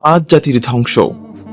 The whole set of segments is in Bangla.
আদ জাতির ধ্বংস।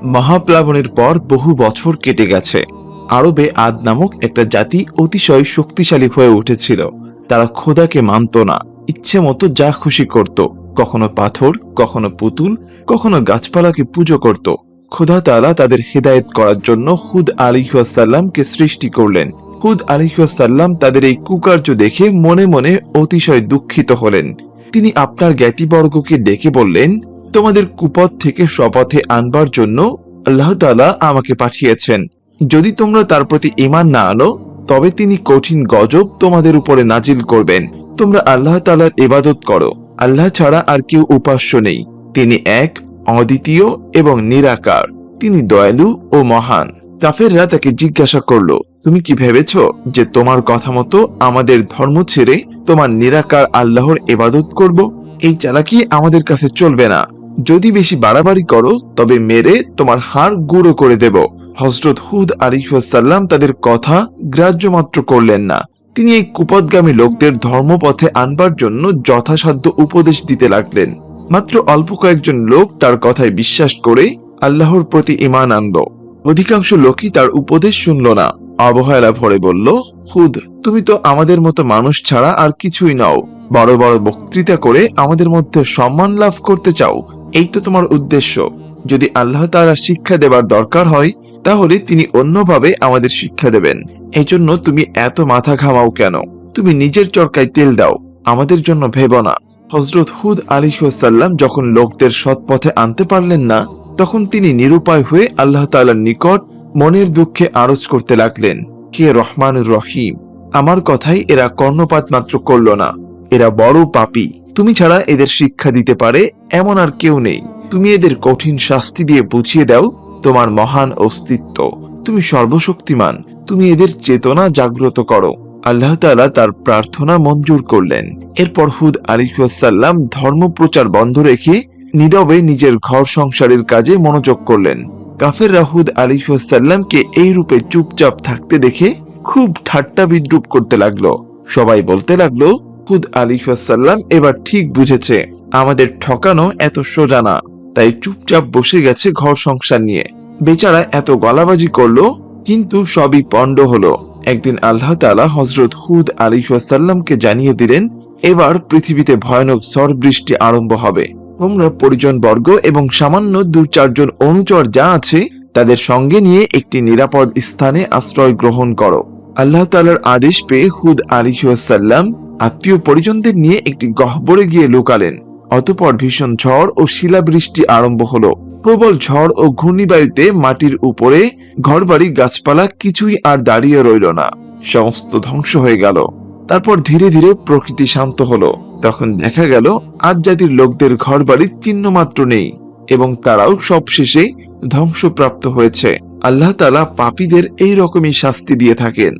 মহাপ্লাবনের পর বহু বছর কেটে গেছে। আরবে আদ নামক একটা জাতি অতিশয় শক্তিশালী হয়ে উঠেছিল। তারা খোদাকে মানত না। ইচ্ছে মতো যা খুশি করত। কখনো পাথর, কখনো পুতুল, কখনো গাছপালাকে পুজো করত। খোদা তাআলা তাদের হেদায়েত করার জন্য হুদ আলিহাসাল্লামকে সৃষ্টি করলেন। হুদ আলিহাসাল্লাম তাদের এই কুকার্য দেখে মনে মনে অতিশয় দুঃখিত হলেন। তিনি আপনার জ্ঞাতিবর্গকে ডেকে বললেন তোমাদের কুপথ থেকে স্বপথে আনবার জন্য আল্লাহ তালা আমাকে পাঠিয়েছেন। যদি তোমরা তার প্রতি ঈমান না আনো, তবে তিনি কঠিন গজব তোমাদের উপরে নাজিল করবেন। তোমরা আল্লাহ তাআলার ইবাদত করো। আল্লাহ ছাড়া আর কেউ উপাস্য নেই। তিনি এক, অদ্বিতীয় এবং নিরাকার। তিনি দয়ালু ও মহান। কাফেররা তাকে জিজ্ঞাসা করল, তুমি কি ভেবেছ যে তোমার কথা মতো আমাদের ধর্ম ছেড়ে তোমার নিরাকার আল্লাহর এবাদত করব? এই চালাকি আমাদের কাছে চলবে না। যদি বেশি বাড়াবাড়ি করো, তবে মেরে তোমার হাড় গুঁড়ো করে দেব। হজরত হুদ আলিহাসাল্লাম তাদের কথা গ্রাহ্য মাত্র করলেন না। তিনি এই কুপদগামী লোকদের ধর্মপথে আনবার জন্য যথাসাধ্য উপদেশ দিতে লাগলেন। মাত্র অল্প কয়েকজন লোক তার কথায় বিশ্বাস করে আল্লাহর প্রতি ইমান আনলো। অধিকাংশ লোকই তার উপদেশ শুনল না। অবহেলা ভরে বলল, হুদ, তুমি তো আমাদের মতো মানুষ ছাড়া আর কিছুই নাও। বড় বড় বক্তৃতা করে আমাদের মধ্যে সম্মান লাভ করতে চাও। এই তো তোমার উদ্দেশ্য। যদি আল্লাহ তাআলা শিক্ষা দেবার দরকার হয়, তাহলে তিনি অন্যভাবে আমাদের শিক্ষা দেবেন। এই জন্য তুমি এত মাথা ঘামাও কেন? তুমি নিজের চরকায় তেল দাও। আমাদের জন্য ভেবো না। হজরত হুদ আলিহাসাল্লাম যখন লোকদের সৎপথে আনতে পারলেন না, তখন তিনি নিরুপায় হয়ে আল্লাহ তাআলার নিকট মনের দুঃখে আরজ করতে লাগলেন। কে রহমানুর রহিম? আমার কথাই এরা কর্ণপাত মাত্র করল না। এরা বড় পাপী। তুমি ছাড়া এদের শিক্ষা দিতে পারে এমন আর কেউ নেই। তুমি এদের কঠিন শাস্তি দিয়ে বুঝিয়ে দাও তোমার মহান অস্তিত্ব। তুমি সর্বশক্তিমান। তুমি এদের চেতনা জাগ্রত করো। আল্লাহ তাআলা তার প্রার্থনা মঞ্জুর করলেন। এরপর হুদ আলিহাসাল্লাম ধর্ম প্রচার বন্ধ রেখে নীরবে নিজের ঘর সংসারের কাজে মনোযোগ করলেন। কাফের রাহুদ আলিহাসাল্লামকে এই রূপে চুপচাপ থাকতে দেখে খুব ঠাট্টা বিদ্রুপ করতে লাগল। সবাই বলতে লাগল হুদ আলিহাসাল্লাম এবার ঠিক বুঝেছে, আমাদের ঠকানো এত সোজা না। তাই চুপচাপ বসে গেছে ঘর সংসার নিয়ে। বেচারা এত গলাবাজি করল, কিন্তু সবই পণ্ড হলো। একদিন আল্লাহ তাআলা হজরত হুদ আলিহাসাল্লামকে জানিয়ে দিলেন, এবার পৃথিবীতে ভয়ানক ঝড় বৃষ্টি আরম্ভ হবে। তোমরা পরিজন বর্গ এবং সামান্য দু চারজন অনুচর যা আছে, তাদের সঙ্গে নিয়ে একটি নিরাপদ স্থানে আশ্রয় গ্রহণ করো। আল্লাহ তাআলার আদেশ পেয়ে হুদ আলিহাসাল্লাম আত্মীয় পরিজনদের নিয়ে একটি গহ্বরে গিয়ে লুকালেন। অতপর ভীষণ ঝড় ও শিলাবৃষ্টি আরম্ভ হলো। প্রবল ঝড় ও ঘূর্ণিবায়ুতে মাটির উপরে ঘরবাড়ি, গাছপালা কিছুই আর দাঁড়িয়ে রইল না। সমস্ত ধ্বংস হয়ে গেল। তারপর ধীরে ধীরে প্রকৃতি শান্ত হলো। তখন দেখা গেল আজ জাতির লোকদের ঘরবাড়ির চিহ্ন মাত্র নেই এবং তারাও সবশেষে ধ্বংসপ্রাপ্ত হয়েছে। আল্লাহ তালা পাপীদের এই রকমই শাস্তি দিয়ে থাকেন।